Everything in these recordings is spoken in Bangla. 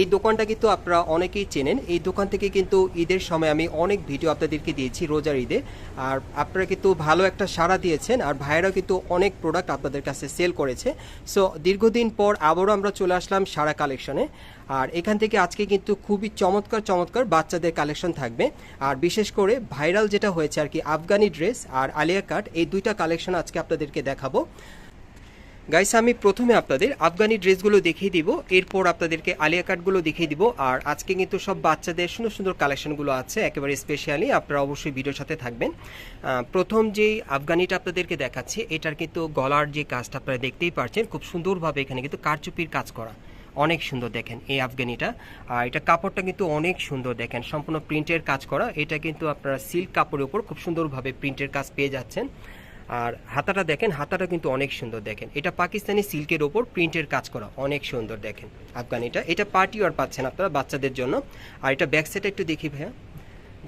এই দোকানটা কিন্তু আপনারা অনেকেই চেনেন। এই দোকান থেকে কিন্তু ঈদের সময় আমি অনেক ভিডিও আপনাদেরকে দিয়েছি রোজার ঈদে। আর আপনারা কিন্তু ভালো একটা সাড়া দিয়েছেন আর ভাইয়েরাও কিন্তু অনেক প্রোডাক্ট আপনাদের কাছে সেল করেছে। সো দীর্ঘদিন পর আবারও আমরা চলে আসলাম সারা কালেকশনে আর এখান থেকে আজকে কিন্তু খুবই চমৎকার চমৎকার বাচ্চাদের কালেকশন থাকবে। আর বিশেষ করে ভাইরাল যেটা হয়েছে আর কি, আফগানি ড্রেস আর আলিয়া কাট, এই দুইটা কালেকশন আজকে আপনাদেরকে দেখাবো। গাইস আমি প্রথমে আপনাদের আফগানি ড্রেসগুলো দেখিয়ে দিব, এরপর আপনাদেরকে আলিয়া কাটগুলো দেখিয়ে দিব, আর আজকে কিন্তু সব বাচ্চাদের সুন্দর সুন্দর কালেকশনগুলো আছে, একেবারে স্পেশালি আপনারা অবশ্যই ভিডিওর সাথে থাকবেন। প্রথম যেই আফগানিটা আপনাদেরকে দেখাচ্ছি, এটার কিন্তু গলার যে কাজটা আপনারা দেখতেই পারছেন, খুব সুন্দরভাবে এখানে কিন্তু কারচুপির কাজ করা। অনেক সুন্দর দেখেন এই আফগানিটা, আর এটা কাপড়টা কিন্তু অনেক সুন্দর দেখেন, সম্পূর্ণ প্রিন্টের কাজ করা। এটা কিন্তু আপনারা সিল্ক কাপড়ের উপর খুব সুন্দরভাবে প্রিন্টের কাজ পেয়ে যাচ্ছেন। আর হাতাটা দেখেন, হাতাটা কিন্তু অনেক সুন্দর দেখেন। এটা পাকিস্তানি সিল্কের ওপর প্রিন্টের কাজ করা, অনেক সুন্দর দেখেন। আফগানিটা এটা পার্টি ওয়ার পাচ্ছেন আপনারা বাচ্চাদের জন্য। আর এটা ব্যাক সাইডে একটু দেখি ভাইয়া।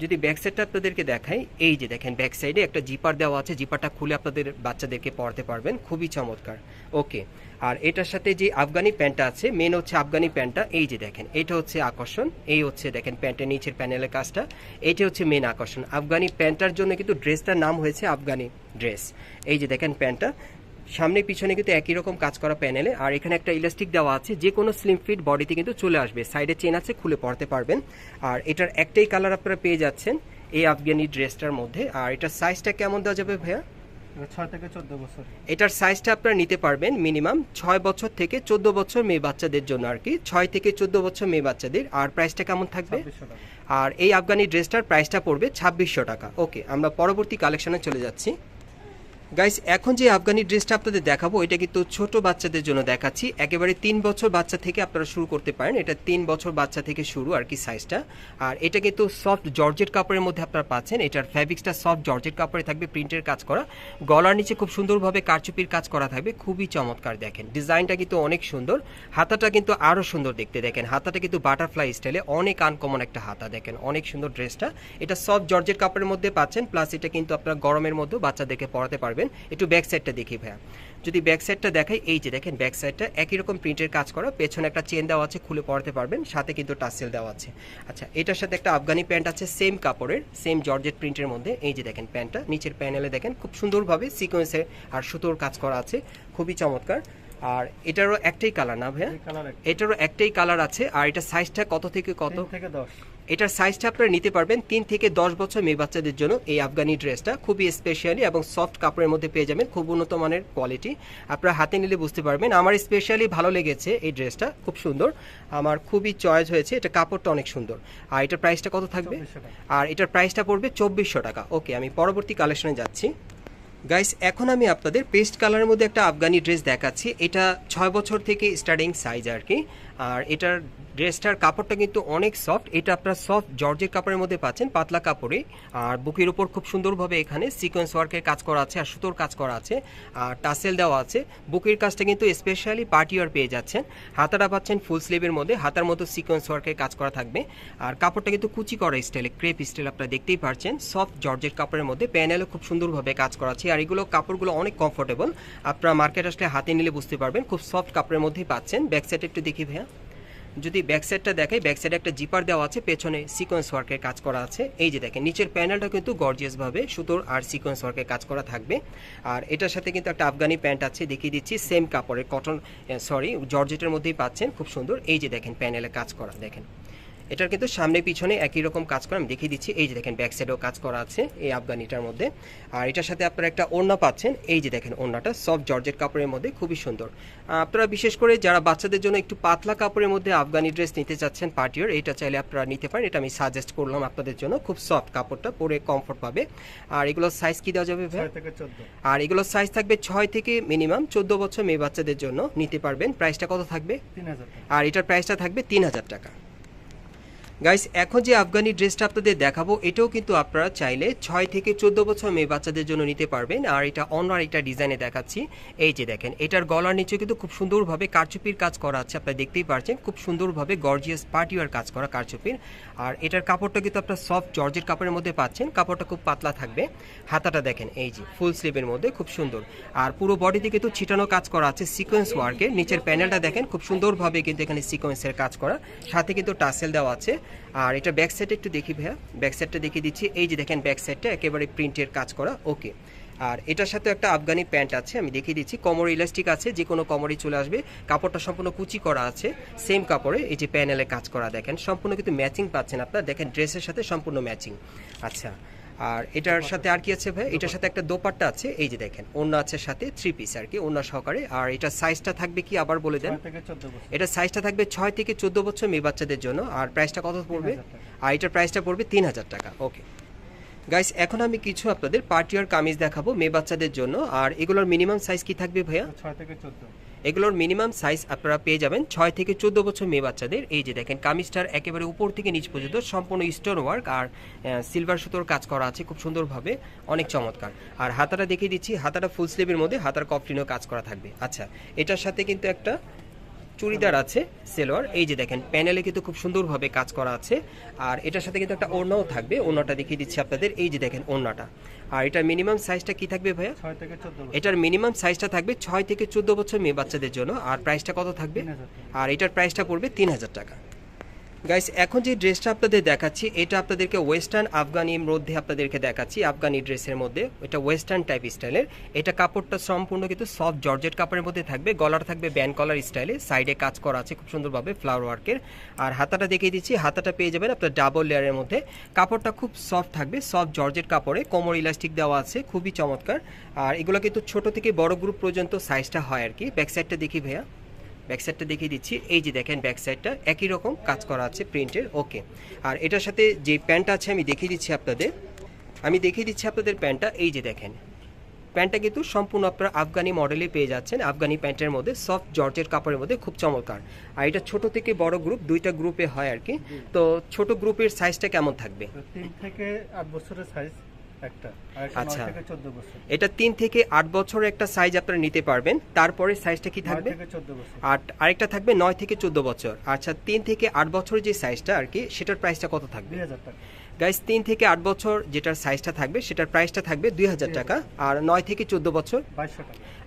যদি ব্যাক সাইডটা আপনাদেরকে দেখাই, এই যে দেখেন ব্যাক সাইডে একটা জিপার দেওয়া আছে জিপারটা খুলে আপনাদের বাচ্চাদেরকে পড়াতে পারবেন, খুবই চমৎকার। ওকে আর এটার সাথে যে আফগানি প্যান্টটা আছে মেন হচ্ছে আফগানি প্যান্টটা, এই যে দেখেন, এটা হচ্ছে আকর্ষণ, এই হচ্ছে দেখেন প্যান্টের নিচের প্যানেলের কাজটা এইটা হচ্ছে মেন আকর্ষণ। আফগানি প্যান্টটার জন্য কিন্তু ড্রেসটার নাম হয়েছে আফগানি ড্রেস এই যে দেখেন প্যান্টটা সামনে পিছনে কিন্তু একই রকম কাজ করা প্যানেলে আর এখানে একটা ইলাস্টিক দেওয়া আছে যে কোনো স্লিম ফিট বডিতে কিন্তু চলে আসবে। সাইডে চেন আছে খুলে পড়তে পারবেন। আর এটার একটাই কালার আপনারা পেয়ে যাচ্ছেন এই আফগানি ড্রেসটার মধ্যে। আর এটার সাইজটা কেমন দেওয়া যাবে ভাইয়া? ছয় থেকে চোদ্দ বছর। এটার সাইজটা আপনারা নিতে পারবেন মিনিমাম ছয় বছর থেকে চোদ্দ বছর মেয়ে বাচ্চাদের জন্য আর কি। ছয় থেকে চোদ্দ বছর মেয়ে বাচ্চাদের। আর প্রাইসটা কেমন থাকবে? আর এই আফগানি ড্রেসটার প্রাইসটা পড়বে ছাব্বিশশো টাকা। ওকে আমরা পরবর্তী কালেকশনে চলে যাচ্ছি। গাইস এখন যে আফগানি ড্রেসটা আপনাদের দেখাবো, এটা কিন্তু ছোট বাচ্চাদের জন্য দেখাচ্ছি। একেবারে তিন বছর বাচ্চা থেকে আপনারা শুরু করতে পারেন। এটা তিন বছর বাচ্চা থেকে শুরু আর কি সাইজটা আর এটা কিন্তু সফট জর্জেট কাপড়ের মধ্যে আপনারা পাচ্ছেন। এটার ফ্যাব্রিক্সটা সফট জর্জেট কাপড়ে থাকবে প্রিন্টের কাজ করা। গলার নিচে খুব সুন্দরভাবে কারচুপির কাজ করা থাকবে। খুবই চমৎকার দেখেন। ডিজাইনটা কিন্তু অনেক সুন্দর। হাতাটা কিন্তু আরও সুন্দর দেখতে দেখেন। হাতাটা কিন্তু বাটারফ্লাই স্টাইলে অনেক আনকমন একটা হাতা দেখেন। অনেক সুন্দর ড্রেসটা। এটা সফট জর্জেট কাপড়ের মধ্যে পাচ্ছেন। প্লাস এটা কিন্তু আপনার গরমের মধ্যেও বাচ্চাদেরকে পরাতে পারবেন। একটু ব্যাক সাইডটা দেখি ভাইয়া। যদি ব্যাক সাইডটা দেখাই, এই যে দেখেন ব্যাক সাইডটা একই রকম প্রিন্টের কাজ করা। পেছনে একটা চেন দেওয়া আছে, খুলে পড়াতে পারবেন। সাথে কিন্তু টাসেল দেওয়া আছে। আচ্ছা এটার সাথে একটা আফগানি প্যান্ট আছে সেম কাপড়ের সেম জর্জেট প্রিন্টের মধ্যে। এই যে দেখেন প্যান্টটা নিচের প্যানেলে দেখেন, খুব সুন্দরভাবে সিকোয়েন্সের আর সুতোর কাজ করা আছে। খুবই চমৎকার। আর এটারও একটাই কালার না ভাইয়া? এটারও একটাই কালার আছে। আর এটা সাইজটা কত থেকে কত? থেকে দশ। এটার সাইজটা আপনারা নিতে পারবেন তিন থেকে দশ বছর মেয়ে বাচ্চাদের জন্য এই আফগানি ড্রেসটা। খুবই স্পেশালি এবং সফট কাপড়ের মধ্যে পেয়ে যাবেন। খুব উন্নত মানের কোয়ালিটি আপনারা হাতে নিলে বুঝতে পারবেন। আমার স্পেশালি ভালো লেগেছে এই ড্রেসটা। খুব সুন্দর। আমার খুবই চয়েস হয়েছে। এটা কাপড়টা অনেক সুন্দর। আর এটার প্রাইসটা কত থাকবে? আর এটার প্রাইসটা পড়বে চব্বিশশো টাকা। ওকে আমি পরবর্তী কালেকশনে যাচ্ছি। গাইস এখন আমি আপনাদের পেস্ট কালারের মধ্যে একটা আফগানি ড্রেস দেখাচ্ছি। এটা ছয় বছর থেকে স্টার্টিং সাইজ আর কি। আর এটার ড্রেসটার কাপড়টা কিন্তু অনেক সফট। এটা আপনার সফট জর্জের কাপড়ের মধ্যে পাচ্ছেন, পাতলা কাপড়ে। আর বুকের উপর খুব সুন্দরভাবে এখানে সিকোয়েন্স ওয়ার্কের কাজ করা আছে আর সুতোর কাজ করা আছে। আর টাসেল দেওয়া আছে। বুকের কাজটা কিন্তু স্পেশালি পার্টি ওয়ার পেয়ে যাচ্ছেন। হাতাটা পাচ্ছেন ফুল স্লিভের মধ্যে। হাতার মতো সিকোয়েন্স ওয়ার্কের কাজ করা থাকবে। আর কাপড়টা কিন্তু কুচি করা স্টাইলে ক্রেপ স্টাইল আপনারা দেখতেই পারছেন। সফট জর্জের কাপড়ের মধ্যে প্যানেলও খুব সুন্দরভাবে কাজ করা আছে। আর এগুলো কাপড়গুলো অনেক কমফোর্টেবল আপনারা মার্কেট আসলে হাতে নিলে বুঝতে পারবেন। খুব সফট কাপড়ের মধ্যেই পাচ্ছেন। ব্যাক সাইড একটু দেখি ভাইয়া। যদি ব্যাকসাইডটা দেখাই ব্যাক সাইডে একটা জিপার দেওয়া আছে, পেছনে সিকোয়েন্স ওয়ার্কের কাজ করা আছে। এই যে দেখেন, নিচের প্যানেলটা কিন্তু গর্জিয়াসভাবে সুতোর আর সিকোয়েন্স ওয়ার্কের কাজ করা থাকবে। আর এটার সাথে কিন্তু একটা আফগানি প্যান্ট আছে, দেখিয়ে দিচ্ছি সেম কাপড়ের কটন সরি জর্জেটের মধ্যেই পাচ্ছেন, খুব সুন্দর। এই যে দেখেন প্যানেলে কাজ করা, দেখেন। এটার কিন্তু সামনে পিছনে একই রকম কাজ করা আমি দেখিয়ে দিচ্ছি। এই যে দেখেন ব্যাক সাইডেও কাজ করা আছে এই আফগানিটার মধ্যে। আর এটার সাথে আপনারা একটা ওড়না পাচ্ছেন। এই যে দেখেন ওড়নাটা সফট জর্জেট কাপড়ের মধ্যে খুবই সুন্দর। আপনারা বিশেষ করে যারা বাচ্চাদের জন্য একটু পাতলা কাপড়ের মধ্যে আফগানি ড্রেস নিতে চাচ্ছেন পার্টিওর এটা চাইলে আপনারা নিতে পারেন। এটা আমি সাজেস্ট করলাম আপনাদের জন্য। খুব সফট কাপড়টা পরে কমফোর্ট পাবে। আর এগুলোর সাইজ কি দেওয়া যাবে ভাই? আর এগুলোর সাইজ থাকবে ছয় থেকে মিনিমাম চোদ্দ বছর মেয়ে বাচ্চাদের জন্য নিতে পারবেন। প্রাইসটা কত থাকবে? তিন হাজার আর এটার প্রাইসটা থাকবে তিন হাজার টাকা। গাইস এখন যে আফগানি ড্রেসটা আপনাদের দেখাবো, এটাও কিন্তু আপনারা চাইলে ছয় থেকে চোদ্দ বছর মেয়ে বাচ্চাদের জন্য নিতে পারবেন। আর এটা অন্য একটা ডিজাইনে দেখাচ্ছি। এই যে দেখেন, এটার গলার নিচে কিন্তু খুব সুন্দরভাবে কারচুপির কাজ করা আছে, আপনারা দেখতেই পারছেন। খুব সুন্দরভাবে গর্জিয়াস পার্টিওয়ার কাজ করা কারচুপির। আর এটার কাপড়টা কিন্তু আপনার সফট জর্জের কাপড়ের মধ্যে পাচ্ছেন। কাপড়টা খুব পাতলা থাকবে। হাতাটা দেখেন, এই যে ফুল স্লিভের মধ্যে, খুব সুন্দর। আর পুরো বডিতে কিন্তু ছিটানো কাজ করা আছে সিকোয়েন্স ওয়ার্কের নিচের প্যানেলটা দেখেন, খুব সুন্দরভাবে কিন্তু এখানে সিকোয়েন্সের কাজ করা। সাথে কিন্তু টাসেল দেওয়া আছে। আর এটা ব্যাক সাইডে একটু দেখি ভাইয়া। ব্যাক সাইডটা দেখিয়ে দিচ্ছি। এই যে দেখেন ব্যাক সাইডটা একেবারে প্রিন্টের কাজ করা ওকে আর এটার সাথে একটা আফগানি প্যান্ট আছে, আমি দেখিয়ে দিচ্ছি। কমর ইলাস্টিক আছে, যে কোনো কমরই চলে আসবে। কাপড়টা সম্পূর্ণ কুচি করা আছে সেম কাপড়ে। এই যে প্যানেলে কাজ করা, দেখেন। সম্পূর্ণ কিন্তু ম্যাচিং পাচ্ছেন আপনার। দেখেন ড্রেসের সাথে সম্পূর্ণ ম্যাচিং আচ্ছা। আর এটার সাথে আর কি আছে ভাই? এটার সাথে একটা দোপাট্টা আছে এই যে দেখেন অন্য আছে সাথে থ্রি পিস আর কি অন্য সহকারে। আর এটা সাইজটা থাকবে কি আবার বলে দেন? এটা সাইজটা থাকবে ছয় থেকে চোদ্দ বছর মেয়ে বাচ্চাদের জন্য আর প্রাইসটা কত পড়বে? আর এটার প্রাইসটা পড়বে তিন হাজার টাকা ওকে গাইস এখন আমি কিছু আপনাদের পার্টিয়ার কামিজ দেখাবো মেয়ে বাচ্চাদের জন্য আর এগুলোর মিনিমাম সাইজ কি থাকবে ভাইয়া? ছয় থেকে চোদ্দ। এগুলোর মিনিমাম সাইজ আপনারা পেয়ে যাবেন ছয় থেকে চোদ্দ বছর মেয়ে বাচ্চাদের। এই যে দেখেন, কামিজটার একেবারে উপর থেকে নিচ পর্যন্ত সম্পূর্ণ স্টোন ওয়ার্ক আর সিলভার সুতোর কাজ করা আছে খুব সুন্দরভাবে, অনেক চমৎকার। আর হাতাটা দেখিয়ে দিচ্ছি, হাতাটা ফুল স্লিভের মধ্যে, হাতার কফলিনও কাজ করা থাকবে। আচ্ছা এটার সাথে কিন্তু একটা চুড়িদার আছে সেলোয়ার। এই যে দেখেন প্যানেলে কিন্তু খুব সুন্দরভাবে কাজ করা আছে। আর এটার সাথে কিন্তু একটা ওড়নাও থাকবে। ওড়নাটা দেখিয়ে দিচ্ছি আপনাদের। এই যে দেখেন ওড়নাটা। আর এটার মিনিমাম সাইজটা কি থাকবে ভাইয়া? ছয় থেকে চোদ্দ এটার মিনিমাম সাইজটা থাকবে ছয় থেকে চোদ্দ বছর মেয়ে বাচ্চাদের জন্য। আর প্রাইসটা কত থাকবে। আর এটার প্রাইসটা পড়বে তিন হাজার টাকা। গাইস এখন যে ড্রেসটা আপনাদের দেখাচ্ছি, এটা আপনাদেরকে ওয়েস্টার্ন আফগানির মধ্যে আপনাদেরকে দেখাচ্ছি, আফগানি ড্রেসের মধ্যে। এটা ওয়েস্টার্ন টাইপ স্টাইলের। এটা কাপড়টা সম্পূর্ণ কিন্তু সফট জর্জেট কাপড়ের মধ্যে থাকবে, গলার থাকবে ব্যান্ড কলার স্টাইলে। সাইডে কাজ করা আছে খুব সুন্দরভাবে ফ্লাওয়ার ওয়ার্কের আর হাতাটা দেখিয়ে দিচ্ছি, হাতাটা পেয়ে যাবেন আপনার ডাবল লেয়ারের মধ্যে। কাপড়টা খুব সফট থাকবে সফট জর্জেট কাপড়ে। কোমর ইলাস্টিক দেওয়া আছে, খুবই চমৎকার। আর এগুলো কিন্তু ছোট থেকে বড় গ্রুপ পর্যন্ত সাইজটা হয় আর কি। ব্যাক সাইডটা দেখি ভাইয়া। ব্যাক সাইডটা দেখিয়ে দিচ্ছি। এই যে দেখেন ব্যাক সাইডটা একই রকম কাজ করা আছে প্রিন্টের ওকে আর এটার সাথে যে প্যান্টটা আছে, আমি দেখিয়ে দিচ্ছি আপনাদের। আমি দেখিয়ে দিচ্ছি আপনাদের প্যান্টটা এই যে দেখেন। প্যান্টটা কিন্তু সম্পূর্ণ আপনারা আফগানি মডেলে পেয়ে যাচ্ছেন, আফগানি প্যান্টের মধ্যে সফট জর্জের কাপড়ের মধ্যে, খুব চমৎকার। আর এটা ছোট থেকে বড় গ্রুপ দুইটা গ্রুপে হয় আর কি। তো ছোট গ্রুপের সাইজটা কেমন থাকবে? তিন থেকে আট বছরের সাইজ একটা আচ্ছা। বছর। এটা তিন থেকে আট বছরের একটা সাইজ আপনারা নিতে পারবেন। তারপরে সাইজটা কি থাকবে? বছর। আর আরেকটা থাকবে নয় থেকে চোদ্দ বছর। আচ্ছা তিন থেকে আট বছরের যে সাইজটা আর কি সেটার প্রাইসটা কত থাকবে? গাইস তিন থেকে আট বছর যেটার সাইজটা থাকবে সেটার প্রাইসটা থাকবে দুই হাজার টাকা। আর নয় থেকে চোদ্দ বছর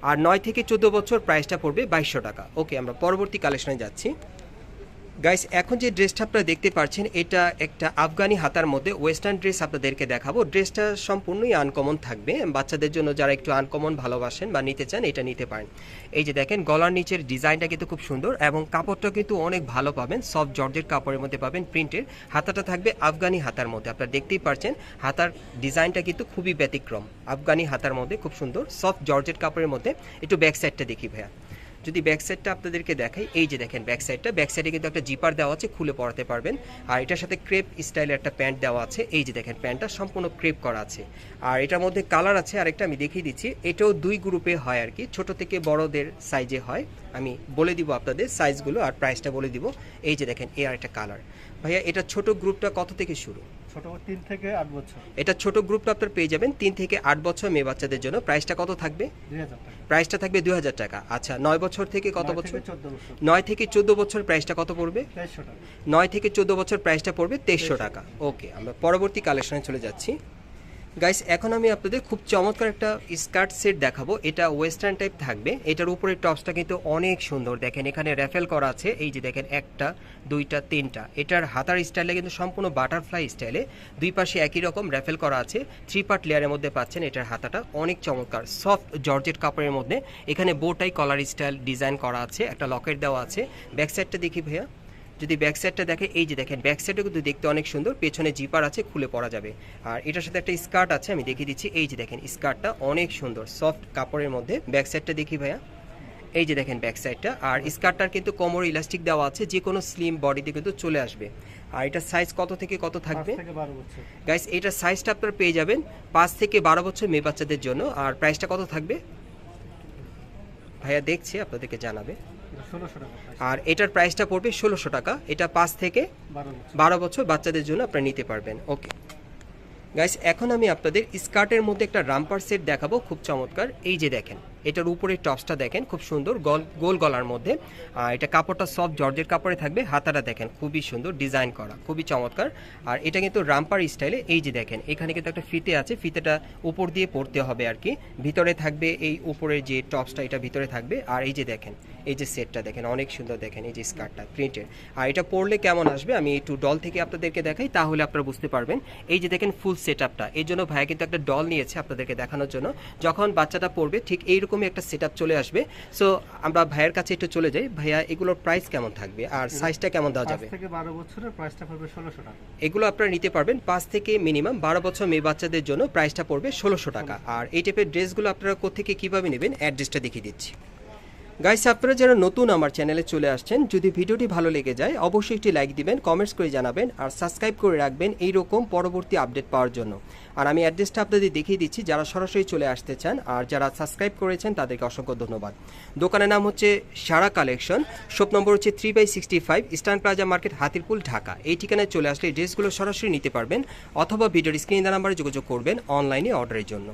আর নয় থেকে চোদ্দ বছর প্রাইসটা পড়বে বাইশশো টাকা। ওকে আমরা পরবর্তী কালেকশনে যাচ্ছি। গাইস এখন যে ড্রেসটা আপনারা দেখতে পাচ্ছেন, এটা একটা আফগানি হাতার মধ্যে ওয়েস্টার্ন ড্রেস আপনাদেরকে দেখাবো। ড্রেসটা সম্পূর্ণই আনকমন থাকবে। বাচ্চাদের জন্য যারা একটু আনকমন ভালোবাসেন বা নিতে চান, এটা নিতে পারেন। এই যে দেখেন, গলার নিচের ডিজাইনটা কিন্তু খুব সুন্দর এবং কাপড়টা কিন্তু অনেক ভালো পাবেন। সফট জর্জের কাপড়ের মধ্যে পাবেন প্রিন্টের হাতাটা থাকবে আফগানি হাতার মধ্যে। আপনারা দেখতেই পারছেন হাতার ডিজাইনটা কিন্তু খুবই ব্যতিক্রম। আফগানি হাতার মধ্যে খুব সুন্দর। সফট জর্জের কাপড়ের মধ্যে। একটু ব্যাক সাইডটা দেখি ভাইয়া। যদি ব্যাক সাইডটা আপনাদেরকে দেখাই এই যে দেখেন ব্যাক সাইডটা ব্যাক সাইডে কিন্তু একটা জিপার দেওয়া আছে খুলে পরাতে পারবেন। আর এটার সাথে ক্রেপ স্টাইলের একটা প্যান্ট দেওয়া আছে। এই যে দেখেন প্যান্টটা সম্পূর্ণ ক্রেপ করা আছে। আর এটার মধ্যে কালার আছে আরেকটা আমি দেখিয়ে দিচ্ছি। এটাও দুই গ্রুপে হয় আর কি ছোট থেকে বড়দের সাইজে হয়। আমি বলে দিব আপনাদের সাইজগুলো আর প্রাইসটা বলে দিব। এই যে দেখেন এ আর একটা কালার ভাইয়া এটা ছোট গ্রুপটা কত থেকে শুরু? ছোট তিন থেকে আট বছর। এটা ছোট গ্রুপটা আপনার পেয়ে যাবেন তিন থেকে আট বছর মেয়ে বাচ্চাদের জন্য। প্রাইসটা কত থাকবে? দুই হাজার টাকা। প্রাইসটা থাকবে দুই হাজার টাকা। আচ্ছা নয় বছর থেকে কত বছর? নয় থেকে চোদ্দ বছর প্রাইসটা কত পড়বে? নয় থেকে চোদ্দ বছর প্রাইসটা পড়বে তেইশশো টাকা। ওকে আমরা পরবর্তী কালেকশনে চলে যাচ্ছি। গাইস এখন আমি আপনাদের খুব চমৎকার একটা স্কার্ট সেট দেখাবো। এটা ওয়েস্টার্ন টাইপ থাকবে। এটার উপরে টপসটা কিন্তু অনেক সুন্দর। দেখেন, এখানে র্যাফেল করা আছে। এই যে দেখেন, একটা, দুইটা, তিনটা। এটার হাতার স্টাইলে কিন্তু সম্পূর্ণ বাটারফ্লাই স্টাইলে দুই পাশে একই রকম র্যাফেল করা আছে। থ্রি পার্ট লেয়ারের মধ্যে পাচ্ছেন এটার হাতাটা। অনেক চমৎকার। সফট জর্জেট কাপড়ের মধ্যে। এখানে বোটাই কলার স্টাইল ডিজাইন করা আছে। একটা লকেট দেওয়া আছে। ব্যাক সাইডটা দেখি ভাইয়া। যদি ব্যাক সাইডটা দেখে এই যে দেখেন ব্যাক সাইডে কিন্তু দেখতে অনেক সুন্দর পেছনে জিপার আছে খুলে পরা যাবে। আর এটার সাথে একটা স্কার্ট আছে আমি দেখিয়ে দিচ্ছি। এই যে দেখেন স্কার্টটা অনেক সুন্দর সফট কাপড়ের মধ্যে। ব্যাক সাইডটা দেখি ভাইয়া। এই যে দেখেন ব্যাক সাইডটা আর স্কার্টটার কিন্তু কোমর ইলাস্টিক দেওয়া আছে যে কোনো স্লিম বডিতে কিন্তু চলে আসবে। আর এটা সাইজ কত থেকে কত থাকবে? গাইস এটা সাইজটা আপনারা পেয়ে যাবেন পাঁচ থেকে বারো বছর মেয়ে বাচ্চাদের জন্য। আর প্রাইসটা কত থাকবে? ভাইয়া দেখছে আপনাদেরকে জানাবে। আর এটার প্রাইসটা পড়বে ষোলোশো টাকা। এটা পাঁচ থেকে বারো বছর। বাচ্চাদের জন্য আপনারা নিতে পারবেন। ওকে গাইস এখন আমি আপনাদের স্কার্টের মধ্যে একটা রাম্পার সেট দেখাবো। খুব চমৎকার। এই যে দেখেন। এটার উপরে টপসটা দেখেন, খুব সুন্দর গোল গোল গলার মধ্যে। এটা কাপড়টা সফট জর্জের কাপড়ে থাকবে, হাতাটা দেখেন, খুবই সুন্দর ডিজাইন করা, খুবই চমৎকার। আর এটা কিন্তু রাম্পার স্টাইলে এই যে দেখেন, এখানে কিন্তু একটা ফিতে আছে, ফিতেটা উপর দিয়ে পড়তে হবে আর কি। ভিতরে থাকবে এই উপরের যে টপসটা, এটা ভিতরে থাকবে। আর এই যে দেখেন, এই যে সেটটা দেখেন, অনেক সুন্দর দেখেন, এই যে স্কার্টটা প্রিন্টের আর এটা পরলে কেমন আসবে, আমি একটু ডল থেকে আপনাদেরকে দেখাই, তাহলে আপনারা বুঝতে পারবেন। এই যে দেখেন ফুল সেট আপটা এই জন্য ভাইয়া কিন্তু একটা ডল নিয়েছে আপনাদেরকে দেখানোর জন্য। যখন বাচ্চাটা পড়বে, ঠিক এইরকমই একটা সেট চলে আসবে। সো আমরা ভাইয়ের কাছে একটু চলে যাই। ভাইয়া এগুলোর প্রাইস কেমন থাকবে? আর সাইজটা কেমন দেওয়া যাবে? থেকে বারো বছরের প্রাইসটা পড়বে ষোলোশো টাকা। এগুলো আপনারা নিতে পারবেন পাঁচ থেকে মিনিমাম বারো বছর মেয়ে বাচ্চাদের জন্য প্রাইসটা পড়বে ষোলোশো টাকা। আর এই টাইপের ড্রেসগুলো আপনারা কোথেকে কীভাবে নেবেন? অ্যাড্রেসটা দেখিয়ে দিচ্ছি। গাইস আপনারা যারা নতুন আমার চ্যানেলে চলে আসছেন, যদি ভিডিওটি ভালো লেগে যায়, অবশ্যই একটি লাইক দিবেন কমেন্টস করে জানাবেন, আর সাবস্ক্রাইব করে রাখবেন এই রকম পরবর্তী আপডেট পাওয়ার জন্য। আর আমি অ্যাড্রেসটা আপনাদের দেখিয়ে দিচ্ছি, যারা সরাসরি চলে আসতে চান আর যারা সাবস্ক্রাইব করেছেন, তাদেরকে অসংখ্য ধন্যবাদ। দোকানের নাম হচ্ছে সারা কালেকশন শপ নম্বর হচ্ছে three by sixty five Eastern Plaza market Hatirpool, Dhaka. এই ঠিকানায় চলে আসলে ড্রেসগুলো সরাসরি নিতে পারবেন, অথবা ভিডিওর স্ক্রিন নাম্বারে যোগাযোগ করবেন অনলাইনে অর্ডারের জন্য।